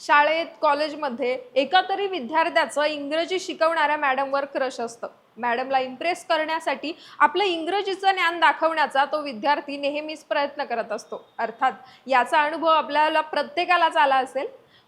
शाळेत कॉलेजमध्ये एका तरी विद्यार्थ्याचं इंग्रजी शिकवणाऱ्या मॅडमवर क्रश असतं. मॅडमला इम्प्रेस करण्यासाठी आपलं इंग्रजीचं ज्ञान दाखवण्याचा तो विद्यार्थी नेहमीच प्रयत्न करत असतो. अर्थात याचा अनुभव आपल्याला प्रत्येकालाच आला असेल.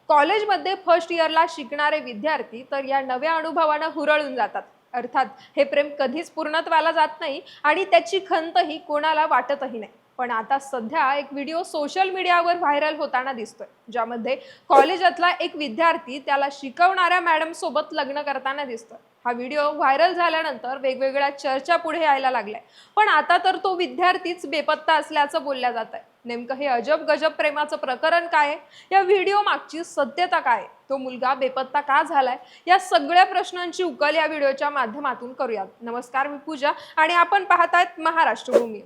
कॉलेजमध्ये फर्स्ट इयरला शिकणारे विद्यार्थी तर या नव्या अनुभवानं हुरळून जातात. अर्थात हे प्रेम कधीच पूर्णत्वाला जात नाही आणि त्याची खंतही कोणाला वाटतही नाही. पण आता सध्या एक व्हिडिओ सोशल मीडियावर व्हायरल होताना दिसतोय ज्यामध्ये कॉलेजातला एक विद्यार्थी त्याला शिकवणाऱ्या मॅडम सोबत लग्न करताना दिसतोय. हा व्हिडिओ व्हायरल झाल्यानंतर वेगवेगळ्या चर्चा पुढे यायला लागलाय. पण आता तर तो विद्यार्थीच बेपत्ता असल्याचं बोलल्या जात आहे नेमकं हे अजब गजब प्रेमाचं प्रकरण काय आहे? या व्हिडिओ मागची सत्यता काय तो मुलगा बेपत्ता का झालाय? या सगळ्या प्रश्नांची उकल या व्हिडिओच्या माध्यमातून करूयात. नमस्कार मी पूजा आणि आपण पाहतायत महाराष्ट्र भूमी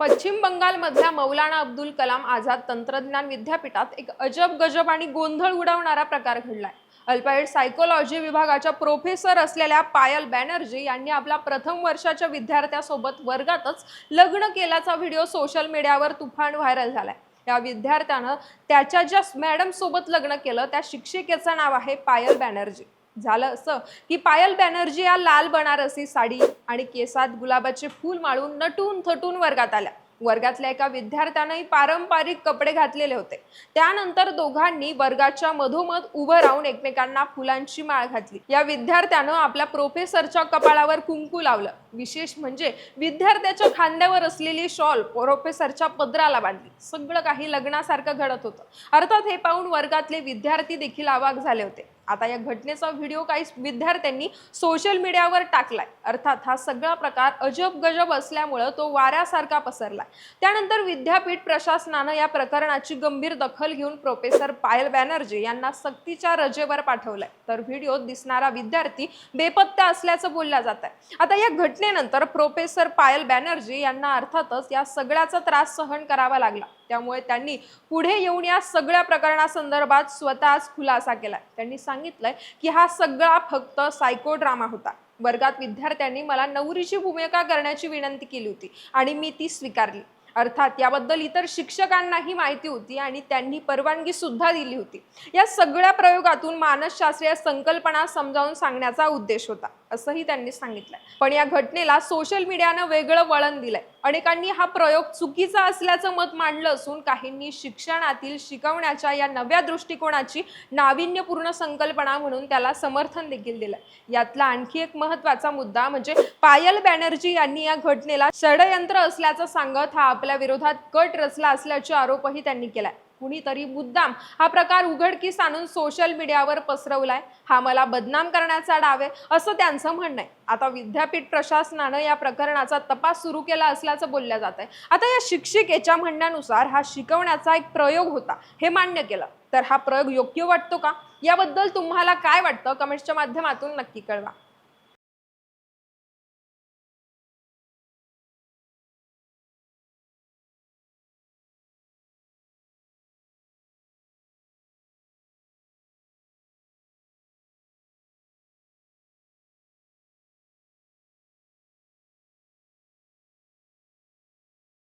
पश्चिम बंगालमधल्या मौलाना अब्दुल कलाम आझाद तंत्रज्ञान विद्यापीठात एक अजब गजब आणि गोंधळ उडवणारा प्रकार घडलाय. अल्पाईड सायकोलॉजी विभागाच्या प्रोफेसर असलेल्या पायल बॅनर्जी यांनी आपल्या प्रथम वर्षाच्या विद्यार्थ्यासोबत वर्गातच लग्न केल्याचा व्हिडिओ सोशल मीडियावर तुफान व्हायरल झालाय. या विद्यार्थ्यानं त्याच्या ज्या मॅडम सोबत लग्न केलं त्या शिक्षिकेचं नाव आहे पायल बॅनर्जी. झालं असं की पायल बॅनर्जी या लाल बनारसी साडी आणि केसात गुलाबाचे फूल माळून नटून थटून वर्गात आल्या. वर्गातल्या एका विद्यार्थ्यानंही पारंपरिक कपडे घातलेले होते. त्यानंतर दोघांनी वर्गाच्या मधोमध उभं राहून एकमेकांना फुलांची माळ घातली. या विद्यार्थ्यानं आपल्या प्रोफेसरच्या कपाळावर कुंकू लावलं. विशेष म्हणजे विद्यार्थ्याच्या खांद्यावर असलेली शॉल प्रोफेसरच्या पदराला बांधली. सगळं काही लग्नासारखं घडत होतं. अर्थात हे पाहून वर्गातले विद्यार्थी देखील आवाक झाले होते. आता या घटनेचा व्हिडिओ काही विद्यार्थ्यांनी सोशल मीडियावर टाकलाय. अर्थात हा सगळा प्रकार अजब गजब असल्यामुळं तो वाऱ्यासारखा पसरलाय. त्यानंतर विद्यापीठ प्रशासनानं या प्रकरणाची गंभीर दखल घेऊन प्रोफेसर पायल बॅनर्जी यांना सक्तीच्या रजेवर पाठवलंय. तर व्हिडिओत दिसणारा विद्यार्थी बेपत्ता असल्याचं बोलला जात आहे आता या घटनेनंतर प्रोफेसर पायल बॅनर्जी यांना अर्थातच या सगळ्याचा त्रास सहन करावा लागला. त्यामुळे त्यांनी पुढे येऊन या सगळ्या प्रकरणासंदर्भात स्वतःच खुलासा केला त्यांनी सांगितलंय की हा सगळा फक्त सायकोड्रामा होता. वर्गात विद्यार्थ्यांनी मला नवरीची भूमिका करण्याची विनंती केली होती आणि मी ती स्वीकारली. अर्थात याबद्दल इतर शिक्षकांनाही माहिती होती आणि त्यांनी परवानगी सुद्धा दिली होती. या सगळ्या प्रयोगातून मानसशास्त्रीय संकल्पना समजावून सांगण्याचा उद्देश होता असंही त्यांनी सांगितलंय. पण या घटनेला सोशल मीडियानं वेगळं वळण दिलंय. अनेकांनी हा प्रयोग चुकीचा असल्याचं मत मांडलं असून काहींनी शिक्षणातील शिकवण्याच्या या नव्या दृष्टिकोनाची नाविन्यपूर्ण संकल्पना म्हणून त्याला समर्थन देखील दिलंय. यातला आणखी एक महत्त्वाचा मुद्दा म्हणजे पायल बॅनर्जी यांनी या घटनेला षडयंत्र असल्याचं सांगत हा आपल्या विरोधात कट रचला असल्याचे आरोपही त्यांनी केलाय. कुणीतरी मुद्दाम हा प्रकार उघडकीस आणून सोशल मीडियावर पसरवलाय. हा मला बदनाम करण्याचा डाव आहे असं त्यांचं म्हणणं आहे. आता विद्यापीठ प्रशासनानं या प्रकरणाचा तपास सुरू केला असल्याचं बोललं जात आहे. आता या शिक्षिकेच्या म्हणण्यानुसार हा शिकवण्याचा एक प्रयोग होता हे मान्य केलं. तर हा प्रयोग योग्य वाटतो का? याबद्दल तुम्हाला काय वाटतं? कमेंट्सच्या माध्यमातून नक्की कळवा.